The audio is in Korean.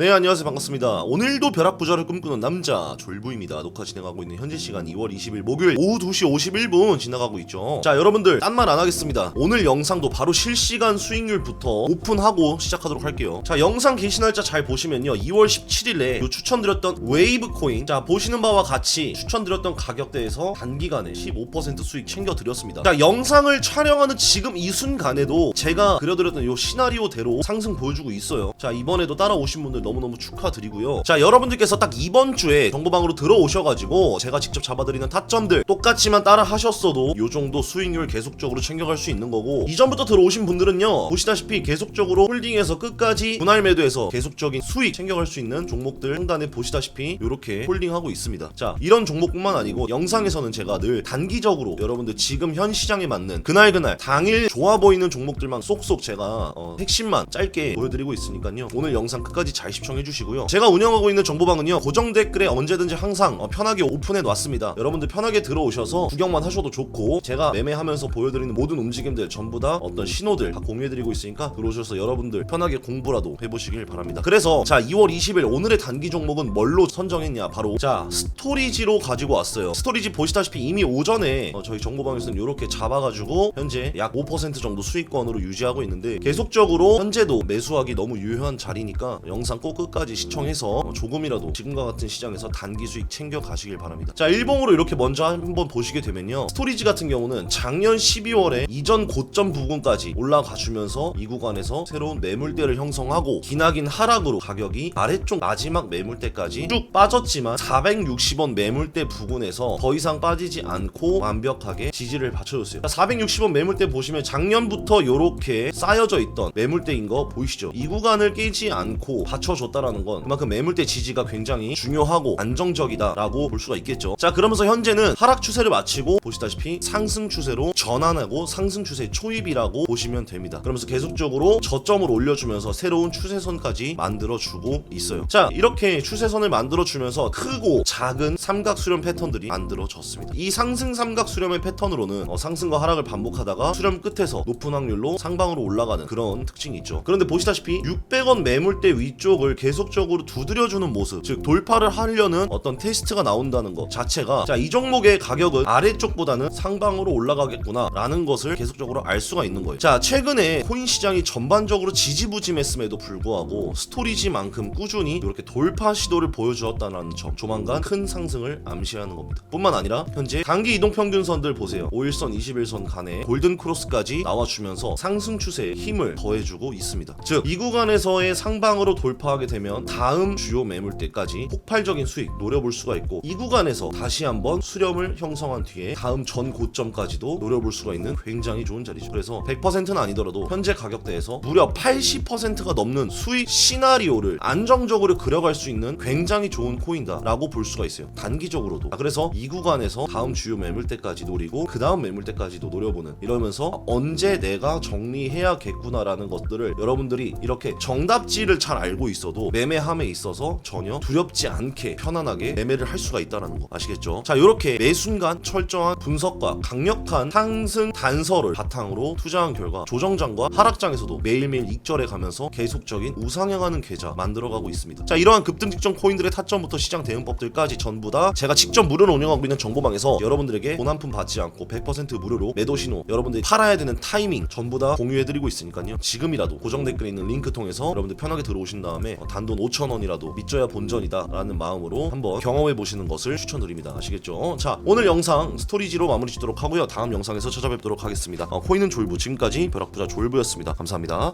네 안녕하세요. 반갑습니다. 오늘도 벼락부자를 꿈꾸는 남자 졸부입니다. 녹화 진행하고 있는 현재 시간 2월 20일 목요일 오후 2시 51분 지나가고 있죠. 자 여러분들 딴 말 안 하겠습니다. 오늘 영상도 바로 실시간 수익률부터 오픈하고 시작하도록 할게요. 자 영상 게시 날짜 잘 보시면요. 2월 17일에 요 추천드렸던 웨이브 코인. 자 보시는 바와 같이 추천드렸던 가격대에서 단기간에 15% 수익 챙겨드렸습니다. 자 영상을 촬영하는 지금 이 순간에도 제가 그려드렸던 요 시나리오대로 상승 보여주고 있어요. 자 이번에도 따라오신 분들 너무너무 축하드리고요. 자 여러분들께서 딱 이번 주에 정보방으로 들어오셔가지고 제가 직접 잡아드리는 타점들 똑같이만 따라 하셨어도 요 정도 수익률 계속적으로 챙겨갈 수 있는 거고 이전부터 들어오신 분들은요 보시다시피 계속적으로 홀딩해서 끝까지 분할 매도해서 계속적인 수익 챙겨갈 수 있는 종목들 상단에 보시다시피 이렇게 홀딩하고 있습니다. 자 이런 종목뿐만 아니고 영상에서는 제가 늘 단기적으로 여러분들 지금 현 시장에 맞는 그날 그날 당일 좋아 보이는 종목들만 쏙쏙 제가 어, 핵심만 짧게 보여드리고 있으니까요. 오늘 영상 끝까지 잘 시청해 주시고요. 제가 운영하고 있는 정보방은요 고정 댓글에 언제든지 항상 어, 편하게 오픈해 놨습니다. 여러분들 편하게 들어오셔서 구경만 하셔도 좋고 제가 매매하면서 보여드리는 모든 움직임들 전부 다 어떤 신호들 다 공유해드리고 있으니까 들어오셔서 여러분들 편하게 공부라도 해보시길 바랍니다. 그래서 자 2월 20일 오늘의 단기 종목은 뭘로 선정했냐? 바로 자 스토리지로 가지고 왔어요. 스토리지 보시다시피 이미 오전에 어, 저희 정보방에서는 이렇게 잡아가지고 현재 약 5% 정도 수익권으로 유지하고 있는데 계속적으로 현재도 매수하기 너무 유효한 자리니까 영상 꼭 끝까지 시청해서 어, 조금이라도 지금과 같은 시장에서 단기 수익 챙겨 가시길 바랍니다. 자 일봉으로 이렇게 먼저 한번 보시게 되면요. 스토리지 같은 경우는 작년 12월에 이전 고점 부근까지 올라가 주면서 이 구간에서 새로운 매물대를 형성하고 기나긴 하락으로 가격이 아래쪽 마지막 매물대까지 쭉 빠졌지만 460원 매물대 부근에서 더 이상 빠지지 않고 완벽하게 지지를 받쳐줬어요. 460원 매물대 보시면 작년부터 이렇게 쌓여져 있던 매물대인 거 보이시죠? 이 구간을 깨지 않고 받쳐 줬다라는 건 그만큼 매물대 지지가 굉장히 중요하고 안정적이다라고 볼 수가 있겠죠. 자 그러면서 현재는 하락 추세를 마치고 보시다시피 상승 추세로 전환하고 상승 추세 초입이라고 보시면 됩니다. 그러면서 계속적으로 저점을 올려주면서 새로운 추세선까지 만들어주고 있어요. 자 이렇게 추세선을 만들어주면서 크고 작은 삼각 수렴 패턴들이 만들어졌습니다. 이 상승 삼각 수렴의 패턴으로는 어, 상승과 하락을 반복하다가 수렴 끝에서 높은 확률로 상방으로 올라가는 그런 특징이 있죠. 그런데 보시다시피 600원 매물대 위쪽을 계속적으로 두드려주는 모습 즉 돌파를 하려는 어떤 테스트가 나온다는 것 자체가 자 이 종목의 가격은 아래쪽보다는 상방으로 올라가겠구나 라는 것을 계속적으로 알 수가 있는 거예요. 자 최근에 코인 시장이 전반적으로 지지부짐했음에도 불구하고 스토리지만큼 꾸준히 이렇게 돌파 시도를 보여주었다는 점 조만간 큰 상승을 암시하는 겁니다. 뿐만 아니라 현재 단기 이동 평균선들 보세요. 5일선 21선 간에 골든 크로스까지 나와주면서 상승 추세에 힘을 더해주고 있습니다. 즉 이 구간에서의 상방으로 돌파 하게 되면 다음 주요 매물대까지 폭발적인 수익 노려볼 수가 있고 이 구간에서 다시 한번 수렴을 형성한 뒤에 다음 전 고점까지도 노려볼 수가 있는 굉장히 좋은 자리죠. 그래서 100%는 아니더라도 현재 가격대에서 무려 80%가 넘는 수익 시나리오를 안정적으로 그려갈 수 있는 굉장히 좋은 코인다라고 볼 수가 있어요. 단기적으로도. 아, 그래서 이 구간에서 다음 주요 매물대까지 노리고 그 다음 매물대까지도 노려보는 이러면서 언제 내가 정리해야겠구나라는 것들을 여러분들이 이렇게 정답지를 잘 알고 있어 도 매매함에 있어서 전혀 두렵지 않게 편안하게 매매를 할 수가 있다는 거 아시겠죠? 자 이렇게 매 순간 철저한 분석과 강력한 상승 단서를 바탕으로 투자한 결과 조정장과 하락장에서도 매일매일 익절해 가면서 계속적인 우상향하는 계좌 만들어가고 있습니다. 자 이러한 급등 직전 코인들의 타점부터 시장 대응법들까지 전부 다 제가 직접 무료로 운영하고 있는 정보방에서 여러분들에게 돈 한 푼 받지 않고 100% 무료로 매도 신호 여러분들이 팔아야 되는 타이밍 전부 다 공유해드리고 있으니까요. 지금이라도 고정 댓글에 있는 링크 통해서 여러분들 편하게 들어오신 다음에 어, 단돈 5천 원이라도 믿져야 본전이다 라는 마음으로 한번 경험해 보시는 것을 추천드립니다. 아시겠죠? 자 오늘 영상 스토리지로 마무리 짓도록 하고요. 다음 영상에서 찾아뵙도록 하겠습니다. 어, 코인은 졸부 지금까지 벼락부자 졸부였습니다. 감사합니다.